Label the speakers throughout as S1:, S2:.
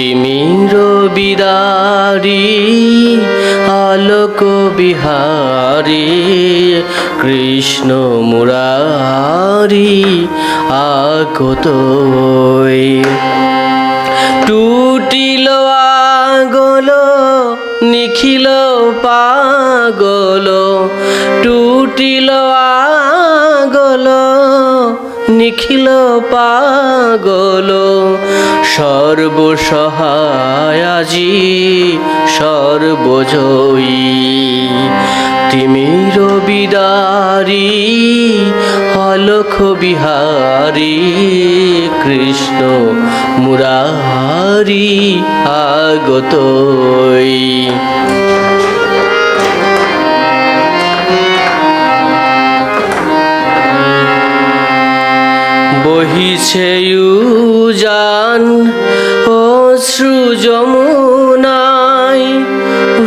S1: তিমির বিদারি আলোক বিহারি কৃষ্ণ মুরারি আকতই টুটিল আগল নিখিল পাগল টুটিল আগল নিখিল পাগল সর্বসহায়াজি সর্বজয়ী। তিমির বিদারি অলখ বিহারি কৃষ্ণ মুরারি আগতই। বহিছে ইউজান, অশ্রু যমুনাই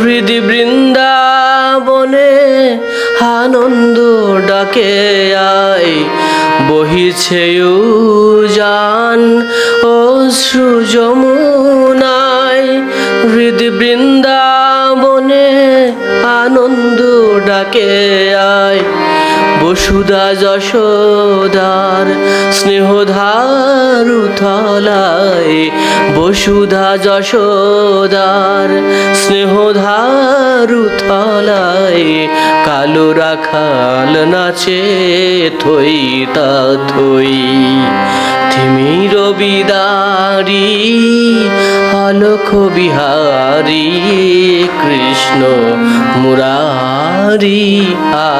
S1: হৃদি বৃন্দাবনে আনন্দ ডাকে আয়। বহিছে ইউজান, অশ্রু যমুনাই হৃদি বৃন্দাবনে আনন্দ ডাকে আয়। বসুধা যশোদার স্নেহধার উথলায় বসুধা যশোদার স্নেহধার উথলায় কালো রাখাল নাচে থই তা থই। থিমির বিদারি আলোক বিহারি কৃষ্ণ মুরারি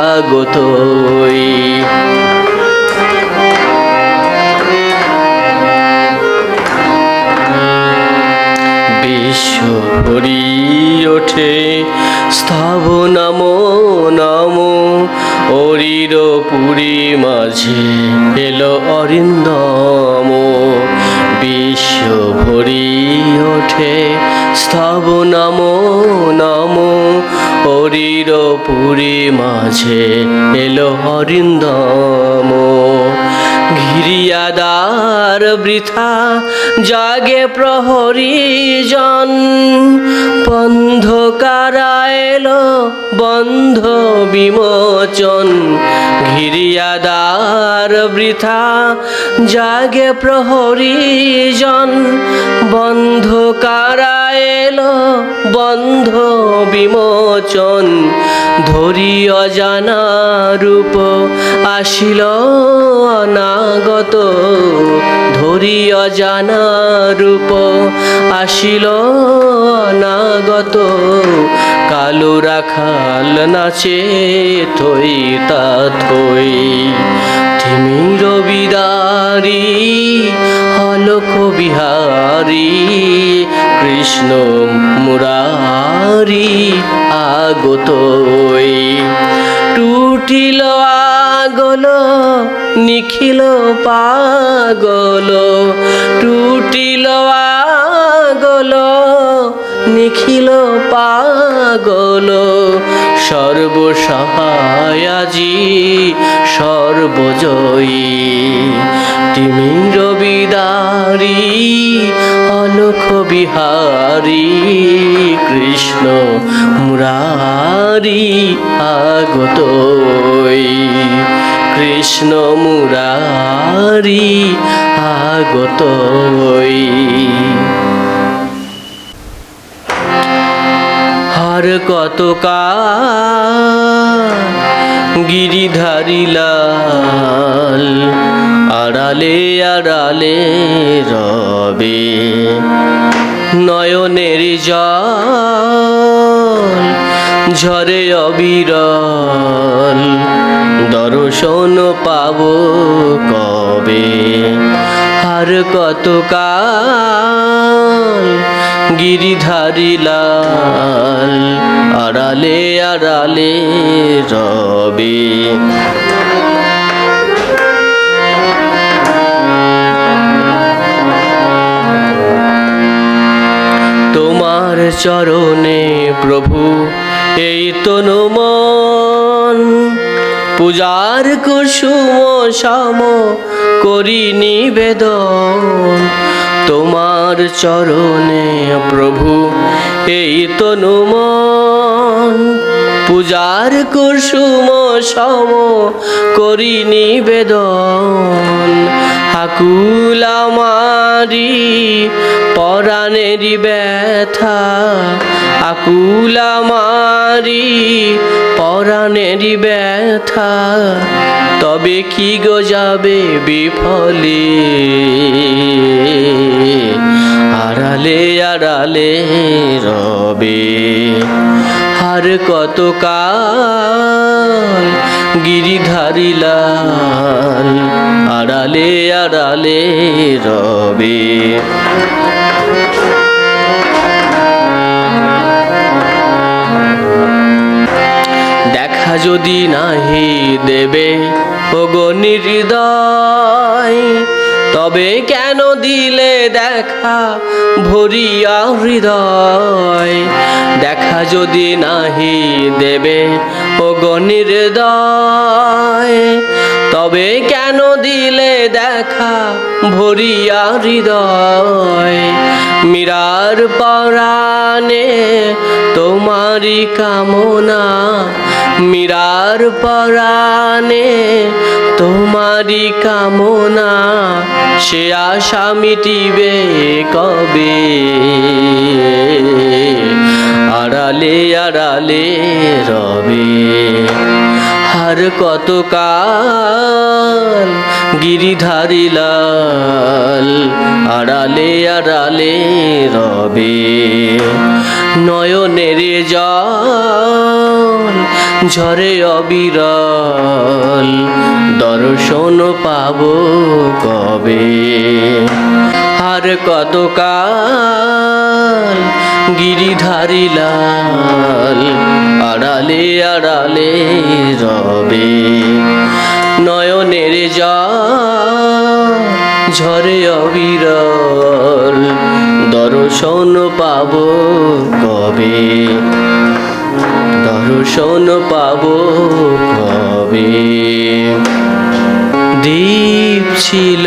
S1: আগতই বিশ্ব ওঠে স্থাব নমো নমো অরির পুরী মাঝে এলো অরিন্দম। বিশ্ব ভরি ওঠে স্থাব নমো নমো। অরির পুরী মাঝে এলো অরিন্দম। ঘিরিয়াদার বৃথা জাগে প্রহরী জন বন্ধ কারায়ল বন্ধ বিমোচন ঘিরিয়াদার বৃথা, জাগে প্রহরী জন বন্ধ কারায়ল বন্ধ বিমোচন ধরি অজানা রূপ আসিল অনাগত। ধরি অজানা রূপ আসিল অনাগত। কালো রাখাল নাচে থই তা থই। থিমির বিদারি অলোক বিহারি, কৃষ্ণ মুরারি আগতই টুটিল আগল, নিখিল পাগল, টুটিল আগল পাগল সর্বসহায়াজি সর্বজয়ী। তিমির বিদারি অলোক বিহারি কৃষ্ণ মুরারি আগতই। কৃষ্ণ মুরারি আগতই। হার কত গিরিধারী লাল আড়ালে আড়ালে রবে নয়নের জল ঝরে অবিরল দর্শন পাব কবে? আর কত কাল গিরিধারী লাল, আড়ালে আড়ালে রবে। তোমার চরণে প্রভু, এই তনু মন পূজার কুসুম সম করি নিবেদন। তোমার তোমার চরণে প্রভু, এই তনুমন পূজার কুসুম সম করি নিবেদন। হাকুল আমারি পরাণেরই ব্যথা। আকুল আমারি পরাণেরই ব্যথা। তবে কি গো যাবে বিফলে? আড়ালে রবে আর কত কাল গিরিধারী লাল আড়ালে আড়ালে, রবে। দেখা যদি নাহি দেবে নির্দয় তবে কেন দিলে দেখা ভরিয়া হৃদয়? দেখা যদি নাহি দেবে, ওগো নির্দয়। তবে কেন দিলে দেখা ভরিয়া হৃদয়? মীরার পরাণে তোমারি কামনা মীরার পরাণে তোমারি কামনা, সে আশা মিটিবে কবে? আড়ালে আড়ালে রবে। আর কত কাল গিরিধারী লাল, আড়ালে আড়ালে রবে। নয়নের জল ঝরে অবিরল। দর্শন পাব কবে? আর কত কাল গিরিধারী লাল আড়ালে আড়ালে রবে? নয়নের জল ঝরে অবিরল। দর্শন পাব কবে? দর্শন পাব কবে? দ্বীপ ছিল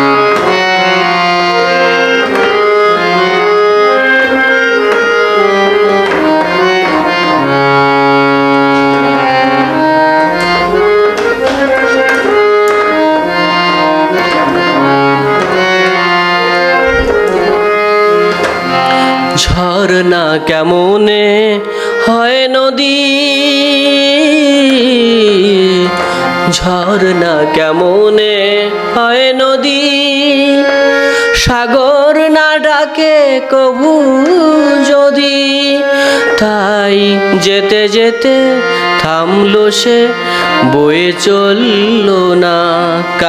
S1: ঝর্ণা কেমনে হয় নদী? ঝর্ণা কেমনে হয় নদী? সাগর না ডাকে কবু যদি? তাই যেতে যেতে থামলো সে, বয়ে চলল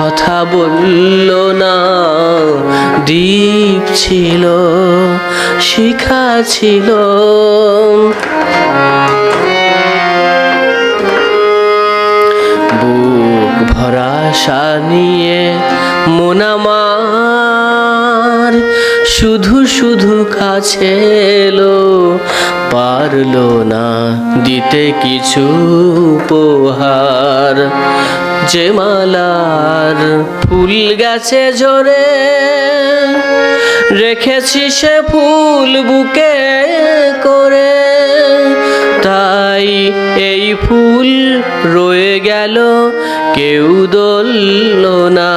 S1: কথা বলল না দ্বীপ ছিল, শিখা ছিল। বুক ভরা নিয়ে মোনামার শুধু শুধু কাছে এলো, পারল না দিতে কিছু উপহার। যে মালার ফুল গেছে ঝরে, রেখেছি সে ফুল বুকে করে। তাই এই ফুল রয়ে গেল, কেউ দোল না।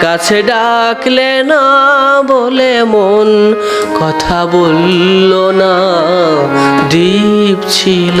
S1: কাছে ডাকলে না বলে মন, কথা বলল না দ্বীপ ছিল।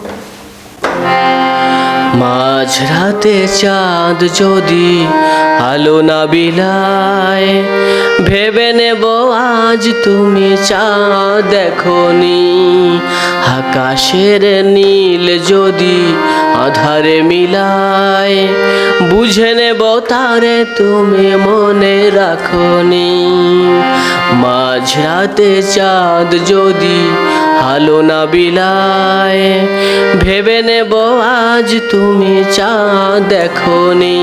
S1: মাঝরাতে চাঁদ যদি আলো না বিলায়, ভেবে নেব আজ তুমি চাঁদ দেখনি। আকাশের নীল যদি আধারে মিলায়, বুঝে নেব তারে তুমি মনে রাখো রাখনি। মাঝরাতে চাঁদ যদি আলো না বিলায়। ভেবে নেব আজ তুমি চাঁদ দেখনি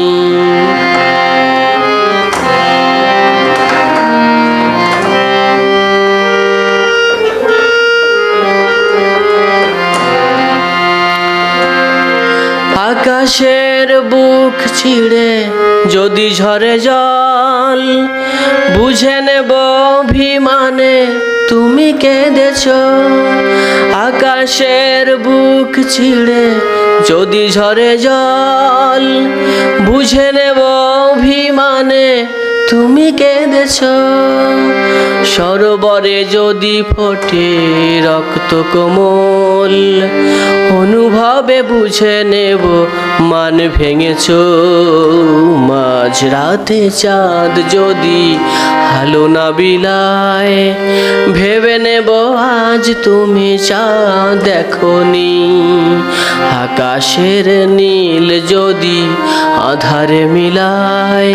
S1: আকাশের বুক ছিঁড়ে যদি ঝরে জল বুঝে নেব অভিমানে, তুমি কেঁদেছ। আকাশের বুক ছিঁড়ে যদি ঝরে জল, বুঝে নেব অভিমানে, তুমি কেঁদেছ। সরোবরে যদি ফোটে রক্ত কোমল অনুভবে বুঝে নেব, মান ভেঙেছ মাঝ রাতে চাঁদ যদি হালো না বিলায়, ভেবে নেব আজ তুমি চাঁদ দেখনি। আকাশের নীল যদি আধারে মিলায়,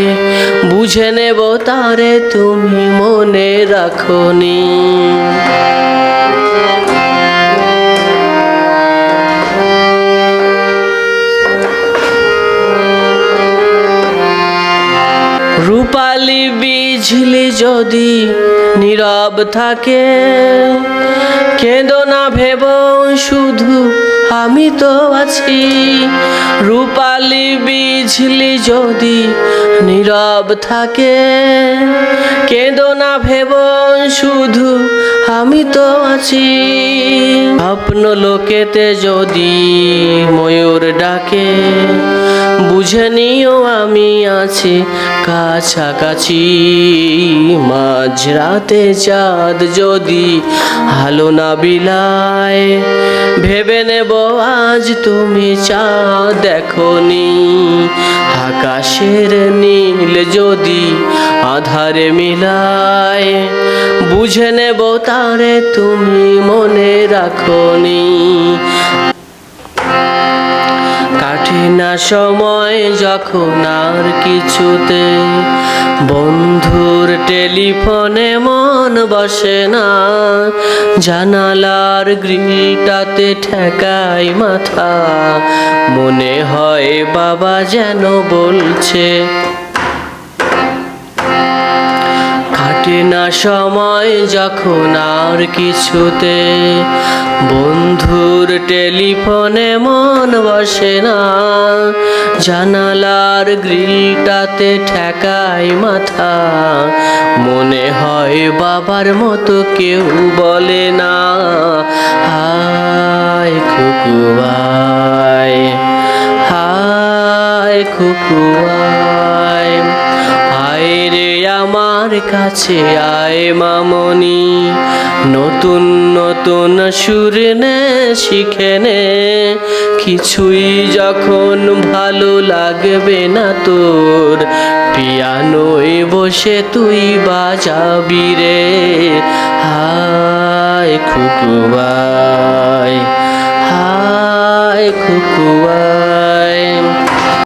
S1: বুঝে নেব তারে তুমি মনে রাখনি। রূপালি বিঝলি যদি নীরব থাকে। কেঁদো না ভেব শুধু আমি তো আছি। রূপালি বিঝলি যদি নীরব থাকে। কেঁদো না ভেব, শুধু আমি তো আছি। স্বপ্ন লোকেতে যদি ময়ূর ডাকে, বুঝে নিও আমি আছি কাছাকাছি। মাঝরাতে চাঁদ যদি আলো না বিলায়, ভেবে নেব আজ তুমি চা চাঁদ দেখনি। আকাশের নীল যদি আধারে মিলায়, বুঝে নেব তারে তুমি মনে রাখনি। না সময় যখন আর কিছুতে। বন্ধুর টেলিফোনে মন বসে না। জানালার গ্রিলটাতে ঠেকাই মাথা। মনে হয় বাবা যেন বলছে কাটে না সময় যখন আর কিছুতে। বন্ধুর টেলিফোনে মন বসে না। জানালার গ্রিলটাতে ঠেকাই মাথা। মনে হয় বাবার মতো কেউ বলে না। হায় খুকুয়ায় হায় খুকুয়ায় রে কাছে আয় মামনি, নতুন নতুন সুর নে, শিখে নে। কিছুই যখন ভালো লাগবে না তোর, পিয়ানোয় বসে তুই বাজাবি রে। হায় খুকুয়ায় হায় খুকুয়ায়